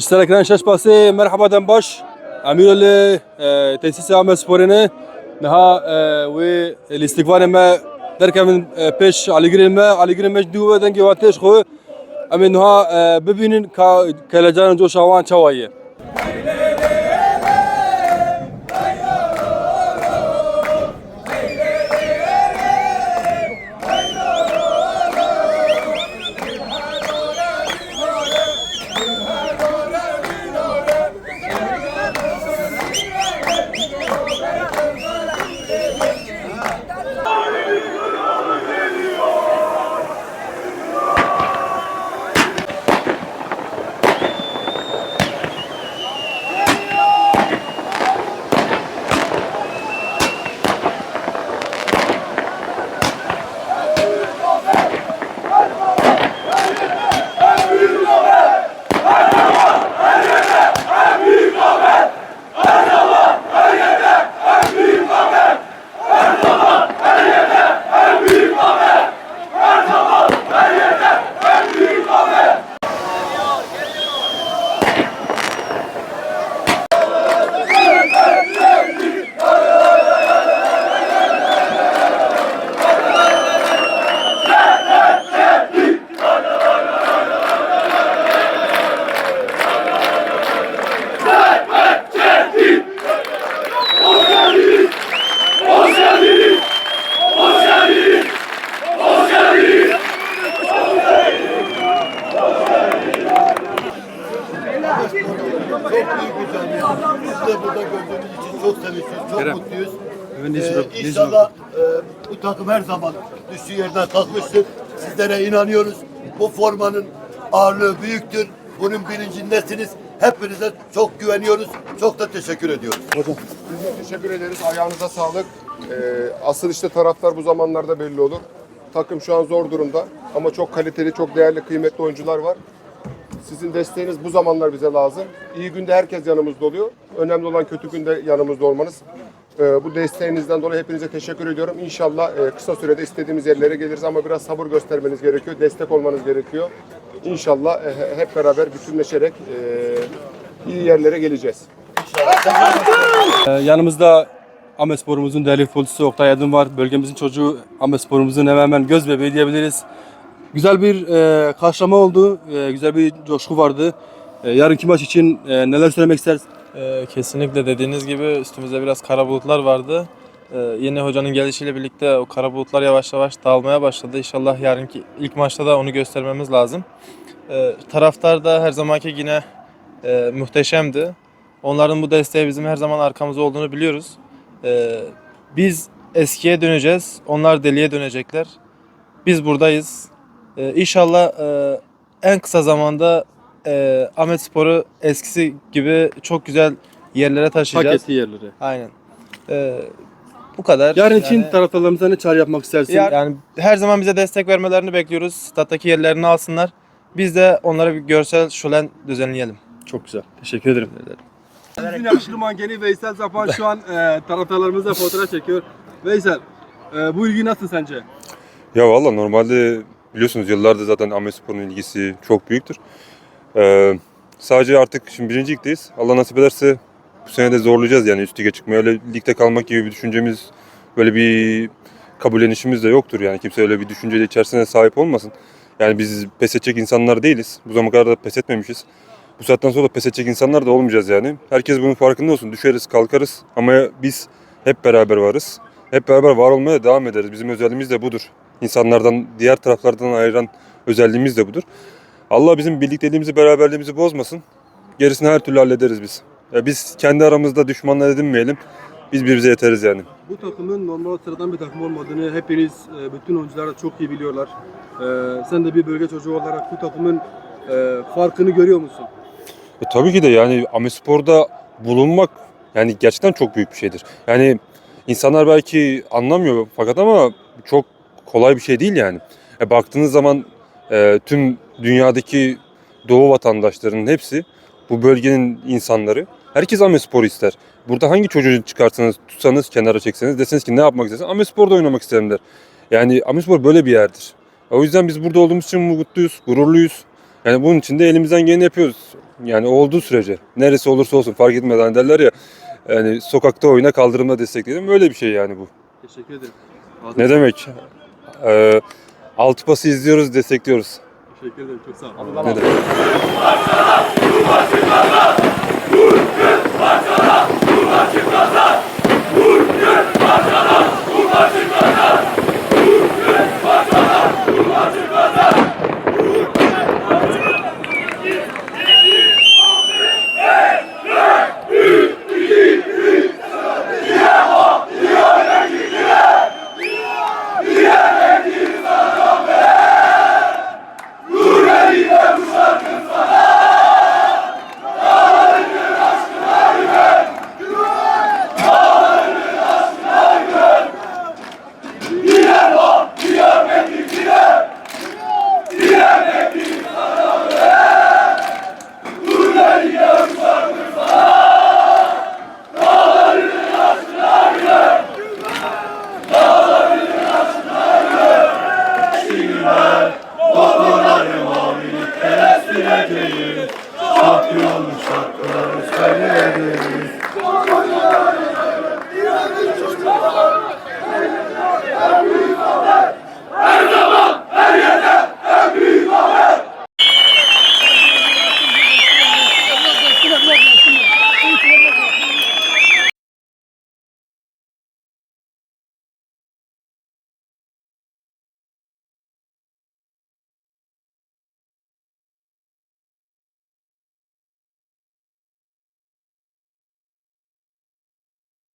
اشترك لنا شاش باسي مرحبا دنباش امير لتاسيس عمل سبوريني نها و الاستقبال ما دركا من بيش على جرين ما على جرين مش دو دنجي واتش خو امين نها ببينن كا كلاجان جو شوان شوايه de burada gördüğümüz için çok sevinçliyiz, çok Kerem. mutluyuz. Evet, Ee, inşallah e, bu takım her zaman düştüğü yerden kalkmıştır. Sizlere inanıyoruz. Bu formanın ağırlığı büyüktür. Bunun bilincindesiniz. Hepinize çok güveniyoruz. Çok da teşekkür ediyoruz. Biz de teşekkür ederiz. Ayağınıza sağlık. Ee, asıl işte taraftar bu zamanlarda belli olur. Takım şu an zor durumda ama çok kaliteli, çok değerli, kıymetli oyuncular var. Sizin desteğiniz bu zamanlar bize lazım. İyi günde herkes yanımızda oluyor. Önemli olan kötü günde yanımızda olmanız. Ee, bu desteğinizden dolayı hepinize teşekkür ediyorum. İnşallah e, kısa sürede istediğimiz yerlere geliriz ama biraz sabır göstermeniz gerekiyor. Destek olmanız gerekiyor. İnşallah e, hep beraber bütünleşerek e, iyi yerlere geleceğiz. Ee, yanımızda Ahmet Spor'umuzun değerli futbolcusu Oktay Aydın var. Bölgemizin çocuğu Ahmet Spor'umuzun hemen hemen göz bebeği diyebiliriz. Güzel bir e, karşılama oldu. E, güzel bir coşku vardı. E, yarınki maç için e, neler söylemek istersin? Ee, kesinlikle dediğiniz gibi üstümüzde biraz kara bulutlar vardı. Ee, yeni hocanın gelişiyle birlikte o kara bulutlar yavaş yavaş dağılmaya başladı. İnşallah yarınki ilk maçta da onu göstermemiz lazım. Ee, taraftar da her zamanki yine e, muhteşemdi. Onların bu desteği bizim her zaman arkamızda olduğunu biliyoruz. Ee, biz eskiye döneceğiz, onlar deliye dönecekler. Biz buradayız. Ee, inşallah e, en kısa zamanda e, Ahmet Spor'u eskisi gibi çok güzel yerlere Hak taşıyacağız. ettiği yerleri. Aynen. Ee, bu kadar. Yarın için Yani- taraftarlarımıza ne çağrı yapmak istersin? yani, yani her zaman bize destek vermelerini bekliyoruz. Stat'taki yerlerini alsınlar. Biz de onlara bir görsel şölen düzenleyelim. Çok güzel. Teşekkür ederim. Bizim yakışıklı mankeni Veysel Zapan şu an e, taraftarlarımızla fotoğraf çekiyor. Veysel, e, bu ilgi nasıl sence? Ya valla normalde biliyorsunuz yıllardır zaten Ahmet Spor'un ilgisi çok büyüktür. Ee, sadece artık şimdi birinci ligdeyiz. Allah nasip ederse bu sene de zorlayacağız yani üst lige çıkmaya. Öyle ligde kalmak gibi bir düşüncemiz, böyle bir kabullenişimiz de yoktur yani. Kimse öyle bir düşünceyle içerisine sahip olmasın. Yani biz pes edecek insanlar değiliz. Bu zamana kadar da pes etmemişiz. Bu saatten sonra da pes edecek insanlar da olmayacağız yani. Herkes bunun farkında olsun. Düşeriz, kalkarız ama biz hep beraber varız. Hep beraber var olmaya devam ederiz. Bizim özelliğimiz de budur. İnsanlardan, diğer taraflardan ayıran özelliğimiz de budur. Allah bizim birlikteliğimizi, beraberliğimizi bozmasın. Gerisini her türlü hallederiz biz. Ya biz kendi aramızda düşmanlar edinmeyelim. Biz birbirimize yeteriz yani. Bu takımın normal sıradan bir takım olmadığını hepiniz, e, bütün oyuncular da çok iyi biliyorlar. E, sen de bir bölge çocuğu olarak bu takımın e, farkını görüyor musun? E, tabii ki de yani Amespor'da bulunmak yani gerçekten çok büyük bir şeydir. Yani insanlar belki anlamıyor fakat ama çok kolay bir şey değil yani. E, baktığınız zaman e, tüm dünyadaki doğu vatandaşlarının hepsi bu bölgenin insanları. Herkes Amespor'u ister. Burada hangi çocuğu çıkarsanız, tutsanız, kenara çekseniz deseniz ki ne yapmak istersin? Amespor'da oynamak isterim der. Yani Amespor böyle bir yerdir. O yüzden biz burada olduğumuz için mutluyuz, gururluyuz. Yani bunun için de elimizden geleni yapıyoruz. Yani olduğu sürece neresi olursa olsun fark etmez hani derler ya yani sokakta oyna kaldırımda destekledim öyle bir şey yani bu. Teşekkür ederim. Ne demek? Ee, altı pası izliyoruz destekliyoruz. Teşekkür ederim. Çok sağ olun. Ne demek? Şarkıları söyledim